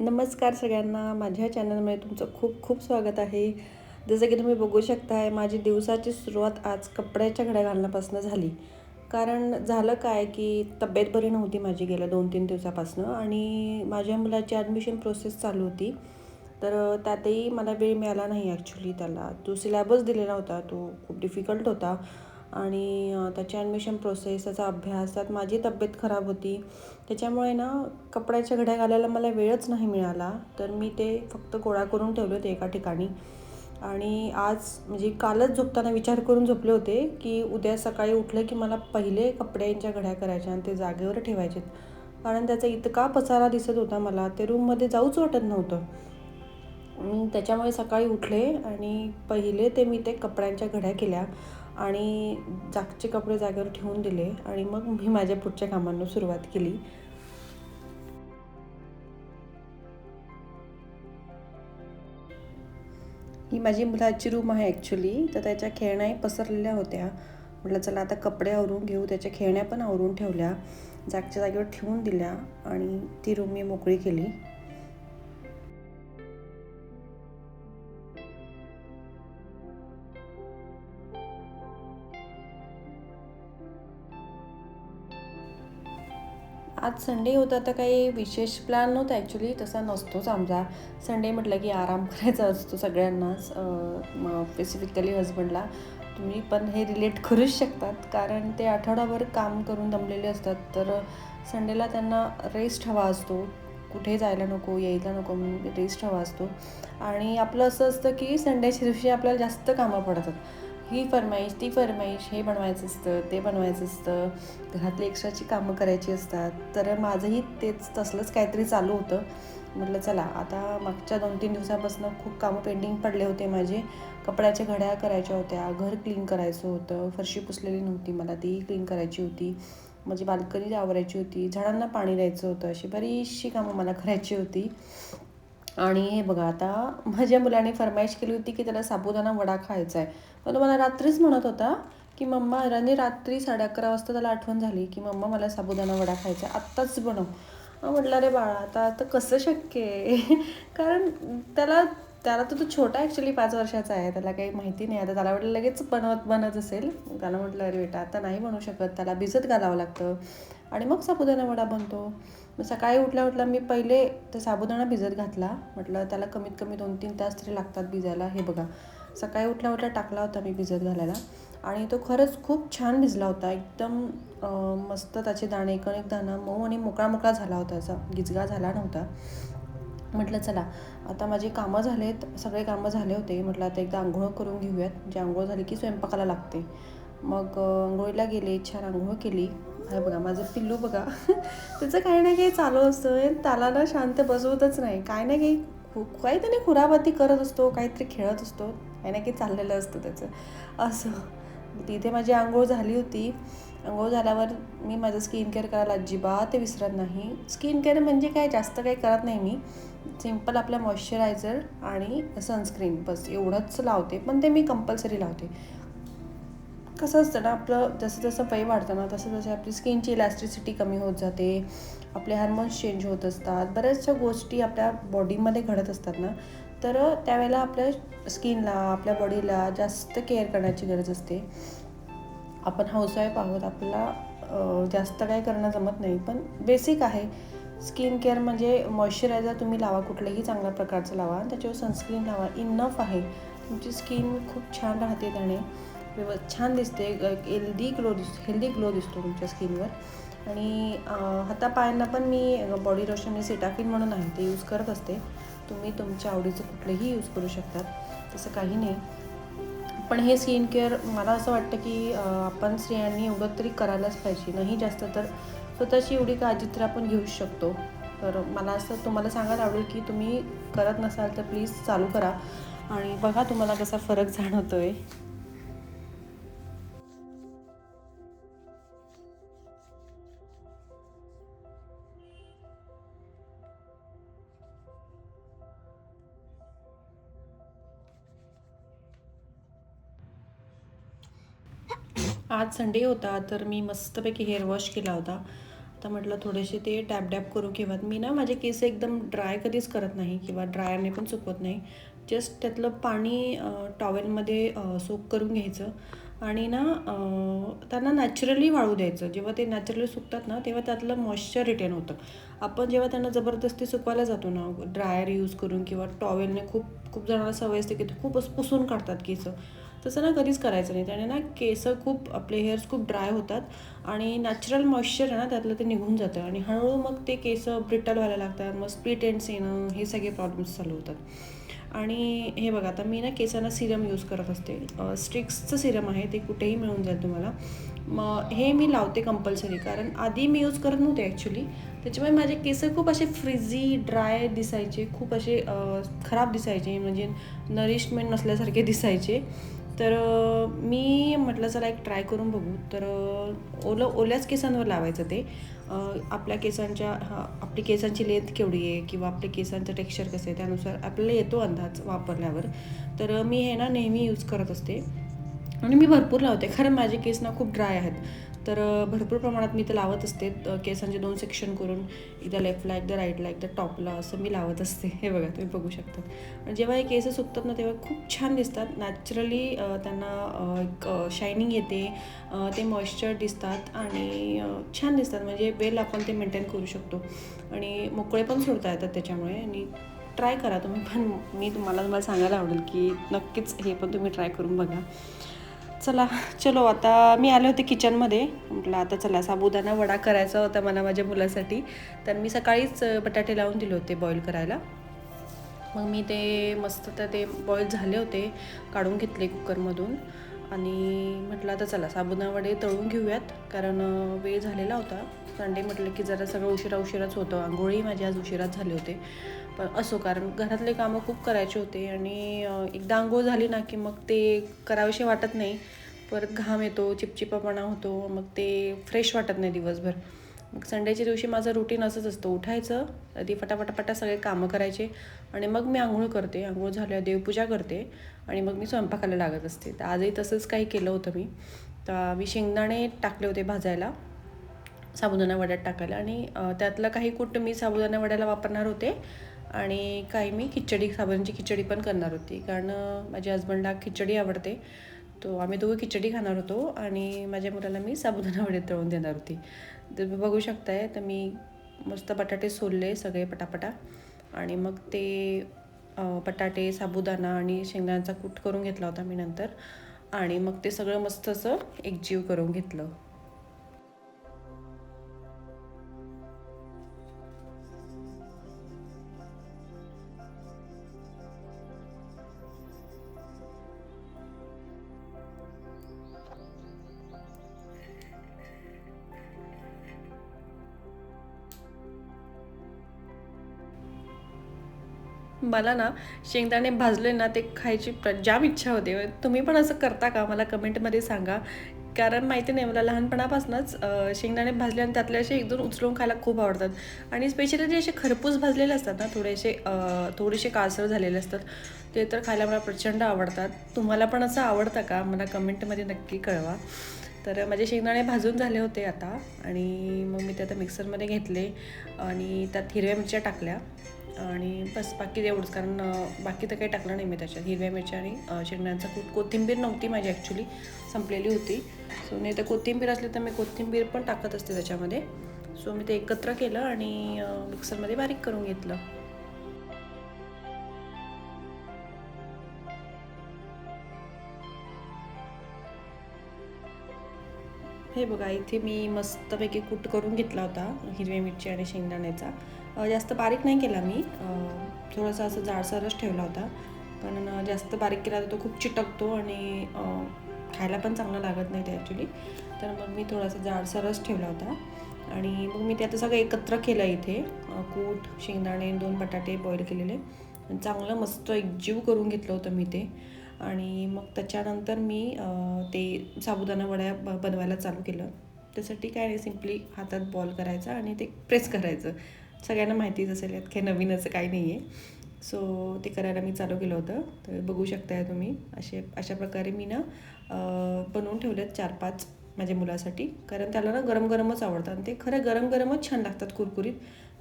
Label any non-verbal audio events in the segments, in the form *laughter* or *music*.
नमस्कार सगळ्यांना. माझ्या चॅनलमध्ये तुमचं खूप खूप स्वागत आहे. जसं की तुम्ही बघू शकताय माझी दिवसाची सुरुवात आज कपड्याच्या घड्या घालण्यापासून झाली. कारण झालं काय की तब्येत बरी नव्हती माझी गेल्या दोन तीन दिवसापासून आणि माझ्या मुलाची ॲडमिशन प्रोसेस चालू होती. तर त्यातही मला वेळ मिळाला नाही ॲक्च्युली त्याला. तो सिलॅबस दिलेला होता तो खूप डिफिकल्ट होता. आणि त्याची ॲडमिशन प्रोसेस त्याचा अभ्यास त्यात माझी तब्येत खराब होती. त्याच्यामुळे ना कपड्याच्या घड्या घालायला मला वेळच नाही मिळाला. तर मी ते फक्त गोळा करून ठेवले होते एका ठिकाणी. आणि आज म्हणजे कालच झोपताना विचार करून झोपले होते की उद्या सकाळी उठलं की मला पहिले कपड्यांच्या घड्या करायच्या आणि ते जागेवर ठेवायचे कारण त्याचा इतका पसारा दिसत होता मला ते रूममध्ये जाऊच वाटत नव्हतं. मी त्याच्यामुळे सकाळी उठले आणि पहिले ते मी ते कपड्यांच्या घड्या केल्या. आणि जागचे कपडे जागेवर ठेवून दिले आणि मग मी माझ्या पुढच्या कामांना सुरुवात केली. ही माझी मुलाची रूम आहे ॲक्च्युली तर त्याच्या खेळण्याही पसरलेल्या होत्या. म्हटलं चला आता कपडे आवरून घेऊ त्याच्या खेळण्या पण आवरून ठेवल्या. जागच्या जागेवर ठेवून दिल्या आणि ती रूम मी मोकळी केली. आज संडे होता तर काही विशेष प्लॅन नव्हता ॲक्च्युली तसा नसतोच आमचा. संडे म्हटलं की आराम *laughs* करायचा असतो सगळ्यांनाच स्पेसिफिकली हजबंडला तुम्ही पण हे रिलेट करूच शकतात कारण ते आठवडाभर काम करून दमलेले असतात. तर संडेला त्यांना रेस्ट हवा असतो. कुठे जायला नको यायला नको म्हणून रेस्ट हवा असतो. आणि आपलं असं असतं की संडेच्या दिवशी आपल्याला जास्त कामं पडतात. ही फरमाईश ती फरमाईश हे बनवायचं असतं ते बनवायचं असतं घरातली एक्स्ट्राची कामं करायची असतात. तर माझंही तेच तसलंच काहीतरी चालू होतं. म्हटलं चला आता मागच्या दोन तीन दिवसापासून खूप कामं पेंडिंग पडले होते माझे. कपड्याच्या घड्या करायच्या होत्या घर क्लीन करायचं होतं. फरशी पुसलेली नव्हती मला ती क्लीन करायची होती. माझी बाल्कनी आवरायची होती झाडांना पाणी द्यायचं होतं. अशी बरीचशी कामं मला करायची होती. आणि हे बघा आता माझ्या मुलाने फरमाईश केली होती की त्याला साबुदाणा वडा खायचा आहे पण तो मला रात्रीच म्हणत होता की मम्मा राणी रात्री साडे अकरा वाजता त्याला आठवण झाली की मम्मा मला साबुदाणा वडा खायचा आहे. आत्ताच बनव. म्हटलं रे बाळा आता आता कसं शक्य आहे? *laughs* कारण त्याला त्याला तर तो छोटा ॲक्च्युली पाच वर्षाचा आहे. त्याला काही माहिती नाही. आता त्याला वाटलं लगेच बनवत बनत असेल. त्याला म्हटलं अरे बेटा आता नाही बनवू शकत. त्याला भिजत घालावं लागतं. आणि मग साबुदाणा वडा बनतो. मग सकाळी उठल्या उठल्या मी पहिले तर साबुदाणा भिजत घातला. म्हटलं त्याला कमीत कमी दोन तीन तास तरी लागतात भिजायला. हे बघा. सकाळी उठल्या उठल्या टाकला होता मी भिजत घालायला. आणि तो खरंच खूप छान भिजला होता. एकदम मस्त त्याचे दाणे एक एक दाणा मऊ आणि मोकळा मोकळा झाला होता असा. गिजगा झाला नव्हता. म्हटलं चला आता माझी कामं झालेत. सगळे कामं झाले होते. म्हटलं आता एकदा आंघोळ करून घेऊयात. म्हणजे आंघोळ झाली की स्वयंपाकाला लागते. मग आंघोळीला गेले. छान आंघोळ केली. हा बघा माझं पिल्लू बघा. *laughs* त्याचं काही ना काही चालू असतं तालाला त्याला ना शांत बसवतच नाही. काय ना काही खूप काही त्याने खुराबाती करत असतो काहीतरी खेळत असतो. काही ना काही चाललेलं असतं त्याचं. असं. तिथे माझी आंघोळ झाली होती. आंघोळ झाल्यावर मी माझं स्किन केअर करायला अजिबात विसरत नाही. स्किन केअर म्हणजे काय? जास्त काही करत नाही मी. सिंपल आपलं मॉइश्चरायझर आणि सनस्क्रीन. बस एवढंच लावते. पण ते मी कंपल्सरी लावते. कसं असतं ना आपलं जसं जसं वय वाढतं ना तसं तसे आपली स्किनची इलॅस्टिसिटी कमी होत जाते आपले हार्मोन्स चेंज होत असतात बऱ्याचशा गोष्टी आपल्या बॉडीमध्ये घडत असतात ना तर त्यावेळेला आपल्या स्किनला आपल्या बॉडीला जास्त केअर करण्याची गरज असते. आपण हाऊसवाईफ आहोत आपल्याला जास्त काही करणं जमत नाही पण बेसिक आहे. स्किन केअर म्हणजे मॉइश्चरायझर तुम्ही लावा कुठलंही चांगल्या प्रकारचं लावा आणि त्याच्यावर सनस्क्रीन लावा इनफ आहे. तुमची स्किन खूप छान राहते त्याने. व्यव छान दिसते हेल्दी ग्लो दिस हेल्दी ग्लो दिसतो तुमच्या स्किनवर आणि हातापायांना पण मी बॉडी लोशन मी सिटाफिन म्हणून आहे ते यूज करत असते. तुम्ही तुमच्या आवडीचं कुठलंही यूज करू शकतात. तसं काही नाही. पण हे स्किन केअर मला असं वाटतं की आपण स्त्रियांनी एवढं तरी करायलाच पाहिजे. नाही जास्त तर स्वतःची एवढी काळजी तर आपण घेऊच शकतो. तर मला असं तुम्हाला सांगायला आवडेल की तुम्ही करत नसाल तर प्लीज चालू करा. आणि बघा तुम्हाला कसा फरक जाणवतो आहे आज संडे होता तर मी मस्तपैकी हेअर वॉश केला होता. आता म्हटलं थोडेसे ते टॅप डॅप करून घेऊयात मी ना माझे केस एकदम ड्राय कधीच करत नाही किंवा ड्रायरने पण सुकवत नाही. जस्ट त्यातलं पाणी टॉवेलमध्ये सोक करून घ्यायचं आणि ना त्यांना नॅचरली वाळू द्यायचं. जेव्हा ते नॅचरली सुकतात ना तेव्हा त्यातलं मॉइश्चर रिटेन होतं. आपण जेव्हा त्यांना जबरदस्ती सुकवायला जातो ना ड्रायर यूज करून किंवा टॉवेलने खूप खूप जणांना सवय असते की ते खूप पुसून काढतात केस. तसं ना कधीच करायचं नाही. त्याने ना केस खूप आपले हेअर्स खूप ड्राय होतात आणि नॅचरल मॉइश्चर आहे ना त्यातलं ते निघून जातं आणि हळूहळू मग ते केस ब्रिटल व्हायला लागतात. मग स्प्लिट एंड्स येणं हे सगळे प्रॉब्लेम्स चालू होतात. आणि हे बघा आता मी ना केसांना सिरम यूज करत असते. स्ट्रिक्सचं सिरम आहे ते कुठेही मिळून जाईल तुम्हाला. मग हे मी लावते कंपल्सरी कारण आधी मी यूज करत नव्हते ॲक्च्युली त्याच्यामुळे माझे केस खूप असे फ्रिझी ड्राय दिसायचे. खूप असे खराब दिसायचे. म्हणजे नरिशमेंट नसल्यासारखे दिसायचे. तर मी म्हटलं चला एक ट्राय करून बघू. तर ओलं ओल्याच केसांवर लावायचं ते. आपल्या केसांच्या हा आपली केसांची लेंथ केवढी आहे किंवा आपल्या केसांचं टेक्स्चर कसं आहे त्यानुसार आपल्याला येतो अंदाज वापरल्यावर. तर मी हे ना नेहमी यूज करत असते. आणि मी भरपूर लावते. कारण माझे केस ना खूप ड्राय आहेत. तर भरपूर प्रमाणात मी ते लावत असते. केसांचे दोन सेक्शन करून एकदा लेफ्टला एकदा राईटला एकदा टॉपला असं मी लावत असते. हे बघा तुम्ही बघू शकता. आणि जेव्हा हे केस सुकतात ना तेव्हा खूप छान दिसतात. नॅचरली त्यांना एक शायनिंग येते. ते मॉइश्चर दिसतात आणि छान दिसतात. म्हणजे वेल आपण ते मेंटेन करू शकतो. आणि मोकळे पण सोडता येतात त्याच्यामुळे. आणि ट्राय करा तुम्ही पण. मी तुम्हाला तुम्हाला सांगायला आवडेल की नक्कीच हे पण तुम्ही ट्राय करून बघा. चला चलो आता मी आले होते किचनमध्ये म्हटलं आता चला साबुदाणा वडा करायचा होता मला माझ्या मुलासाठी. तर मी सकाळीच बटाटे लावून दिले होते बॉईल करायला. मग मी ते मस्त तर ते बॉईल झाले होते काढून घेतले कुकरमधून आणि म्हटलं आता चला साबुदाणा वडे तळून घेऊयात कारण वेळ झालेला होता. संडे म्हटलं की जरा सगळं उशिरा उशिराच होतं. आंघोळी माझी आज उशिराच झाले होते. पण असो कारण घरातले कामं खूप करायचे होते आणि एकदा आंघोळ झाली ना की मग ते करावेसे वाटत नाही. परत घाम येतो चिपचिपापणा होतो मग ते फ्रेश वाटत नाही दिवसभर. मग संडेच्या दिवशी माझं रुटीन असंच असतं. उठायचं आधी फटाफटाफटा सगळे कामं करायचे आणि मग मी आंघोळ करते. आंघोळ झाल्यावर देवपूजा करते आणि मग मी स्वयंपाकाला लागत असते. तर आजही तसंच काही केलं होतं मी. तर मी शेंगदाणे टाकले होते भाजायला साबुदाणा वड्यात टाकायला आणि त्यातलं काही कूट मी साबुदाणा वड्याला वापरणार होते. आणि काही मी खिचडी साबुदाण्याची खिचडी पण करणार होती. कारण माझ्या हस्बंडला खिचडी आवडते. तो आम्ही दोघं खिचडी खाणार होतो आणि माझ्या मुलाला मी साबुदाणा वडे तळून देणार होती. तर तुम्ही बघू शकताय तर मी मस्त बटाटे सोलले सगळे पटापटा. आणि मग ते बटाटे साबुदाणा आणि शेंगदाण्याचा कूट करून घेतला होता मी नंतर. आणि मग ते सगळं मस्त असं एकजीव करून घेतलं. मला ना शेंगदाणे भाजले ना ते खायची प्र जाम इच्छा होते. तुम्ही पण असं करता का? मला कमेंटमध्ये सांगा. कारण माहिती नाही मला लहानपणापासूनच शेंगदाणे भाजले आणि त्यातले असे एक दोन उचलून खायला खूप आवडतात. आणि स्पेशली जे असे खरपूस भाजलेले असतात ना थोडेसे थोडेसे कासर झालेले असतात ते तर खायला मला प्रचंड आवडतात. तुम्हाला पण असं आवडतं का? मला कमेंटमध्ये नक्की कळवा. तर माझे शेंगदाणे भाजून झाले होते आता आणि मग मी ते आता मिक्सरमध्ये घेतले आणि त्यात हिरव्या मिरच्या टाकल्या. आणि बस बाकी एवढंच. कारण बाकी तर काही टाकलं नाही मी त्याच्यात. हिरव्या मिरच्या आणि अं, खूप कोथिंबीर नव्हती माझी ॲक्च्युली संपलेली होती. सो नाही तर कोथिंबीर असली तर मी कोथिंबीर पण टाकत असते त्याच्यामध्ये. सो मी ते एकत्र केलं आणि मिक्सरमध्ये बारीक करून घेतलं. हे बघा इथे मी मस्तपैकी कूट करून घेतला होता हिरव्या मिरची आणि शेंगदाण्याचा. जास्त बारीक नाही केला मी. थोडंसं थोडासा असं जाडसरच ठेवला होता. कारण जास्त बारीक केला तर तो खूप चिटकतो आणि खायला पण चांगलं लागत नाही ते ॲक्च्युली तर मग मी थोडासा जाडसरच ठेवला होता. आणि मग मी ते आता सगळं एकत्र केलं इथे. कूट शेंगदाणे दोन बटाटे बॉईल केलेले. चांगलं मस्त एकजीव करून घेतलं होतं मी ते. आणि मग त्याच्यानंतर मी ते साबुदाणा वड्या ब बनवायला चालू केलं. त्यासाठी काय नाही सिम्पली हातात बॉल करायचा आणि ते प्रेस करायचं. सगळ्यांना माहितीच असेल यात काही नवीन असं काही नाही आहे सो ते करायला मी चालू केलं होतं. तर बघू शकताय तुम्ही असे अशा प्रकारे मी ना बनवून ठेवलेत चार पाच माझ्या मुलासाठी. कारण त्याला ना गरम गरमच आवडतं आणि ते खरं गरम गरमच छान लागतात कुरकुरीत.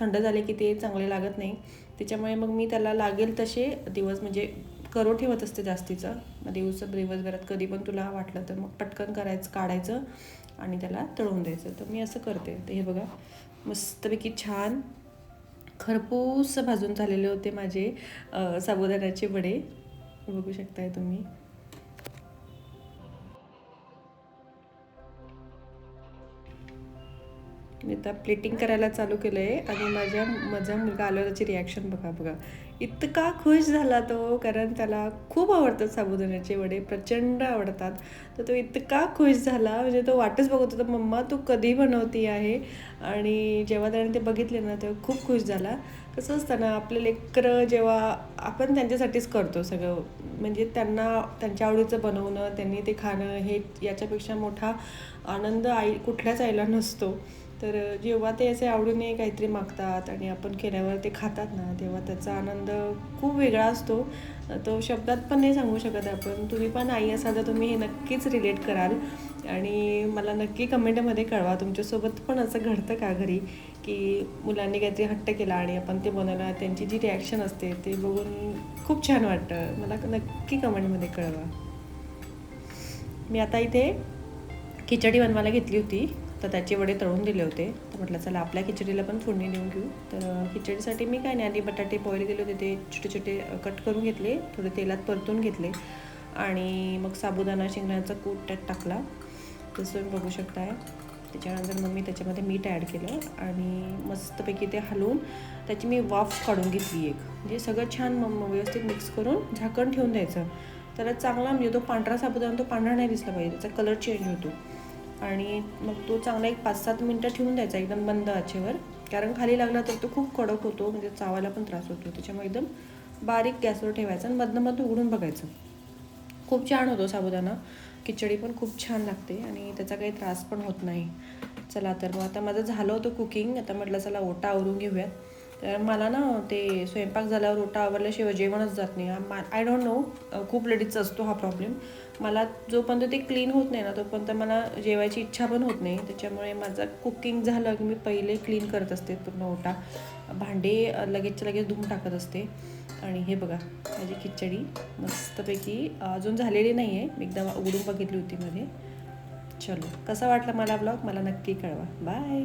थंड झाले की ते चांगले लागत नाही. त्याच्यामुळे मग मी त्याला लागेल तसे दिवस म्हणजे करो ठेवत असते जास्तीचं. म्हणजे मग दिवस दिवसभरात कधी पण तुला वाटलं तर मग पटकन करायचं काढायचं आणि त्याला तळून द्यायचं. तर मी असं करते. तर हे बघा मस्तपैकी छान खरपूस भाजून झालेले होते माझे साबुदाण्याचे वडे. बघू शकताय तुम्ही. मी आता प्लेटिंग करायला चालू केलं आहे आणि माझ्या माझा मुलगा आलो त्याची रिॲक्शन बघा बघा. इतका खुश झाला तो कारण त्याला खूप आवडतात साबुदाण्याचे वडे प्रचंड आवडतात. तर तो इतका खुश झाला म्हणजे तो वाटच बघत होता मम्मा तू कधी बनवती आहे? आणि जेव्हा त्याने ते बघितले ना तेव्हा खूप खुश झाला. कसं असतं ना आपले लेकरं जेव्हा आपण त्यांच्यासाठीच करतो सगळं म्हणजे त्यांना त्यांच्या आवडीचं बनवणं त्यांनी ते खाणं हे याच्यापेक्षा मोठा आनंद आई कुठल्याच आईला नसतो. तर जेव्हा ते असे आवडीने काहीतरी मागतात आणि आपण केल्यावर ते खातात ना तेव्हा त्याचा आनंद खूप वेगळा असतो. तो शब्दात पण नाही सांगू शकत आपण. तुम्ही पण आई असाल तर तुम्ही हे नक्कीच रिलेट कराल. आणि मला नक्की कमेंटमध्ये कळवा. तुमच्यासोबत पण असं घडतं का घरी? की मुलांनी काहीतरी हट्ट केला आणि आपण ते बनवलं त्यांची जी रिॲक्शन असते ते बघून खूप छान वाटतं. मला नक्की कमेंटमध्ये कळवा. मी आता इथे खिचडी बनवायला घेतली होती. तर त्याचे वडे तळून दिले होते. तर म्हटलं चला आपल्या खिचडीला पण फोडणी देऊन घेऊ. तर खिचडीसाठी मी काय नाही आधी बटाटे बॉईल केले होते. ते छोटे छोटे कट करून घेतले. थोडे तेलात परतून घेतले. आणि मग साबुदाणा शेंगदाण्याचा कूट त्यात टाकला. तसं तुम्ही बघू शकताय. त्याच्यानंतर मग मी त्याच्यामध्ये मीठ ॲड केलं. आणि मस्तपैकी ते हलवून त्याची मी वाफ काढून घेतली एक. म्हणजे सगळं छान मग मग व्यवस्थित मिक्स करून झाकण ठेवून द्यायचं. त्याला चांगला म्हणजे तो पांढरा साबुदाणा तो पांढरा नाही दिसला पाहिजे. त्याचा कलर चेंज होतो. आणि मग तो चांगला एक पाच सात मिनटं ठेवून द्यायचा एकदम बंद आचेवर. कारण खाली लागला तर तो खूप कडक होतो म्हणजे चावायला पण त्रास होतो. त्याच्यामुळे एकदम बारीक गॅसवर ठेवायचा आणि मधनं मधनं उघडून बघायचं. खूप छान होतो साबुदाणा. खिचडी पण खूप छान लागते आणि त्याचा काही त्रास पण होत नाही. चला तर मग आता माझं झालं होतं कुकिंग. आता म्हटलं चला ओटा आवरून घेऊयात. तर मला ना ते स्वयंपाक झाल्यावर ओटा आवरल्याशिवाय जेवणच जात नाही. आय डोंट नो खूप लेडीजचा असतो हा प्रॉब्लेम मला जोपर्यंत ते क्लीन होत नाही ना तोपर्यंत मला जेवायची इच्छा पण होत नाही. त्याच्यामुळे माझं कुकिंग झालं की मी पहिले क्लीन करत असते पूर्ण ओटा भांडे लगेचच्या लगेच धुवून टाकत असते. आणि हे बघा माझी खिचडी मस्तपैकी अजून झालेली नाही आहे मी एकदा उघडून बघितली होती मध्ये. चलो कसा वाटला मला ब्लॉग मला नक्की कळवा. बाय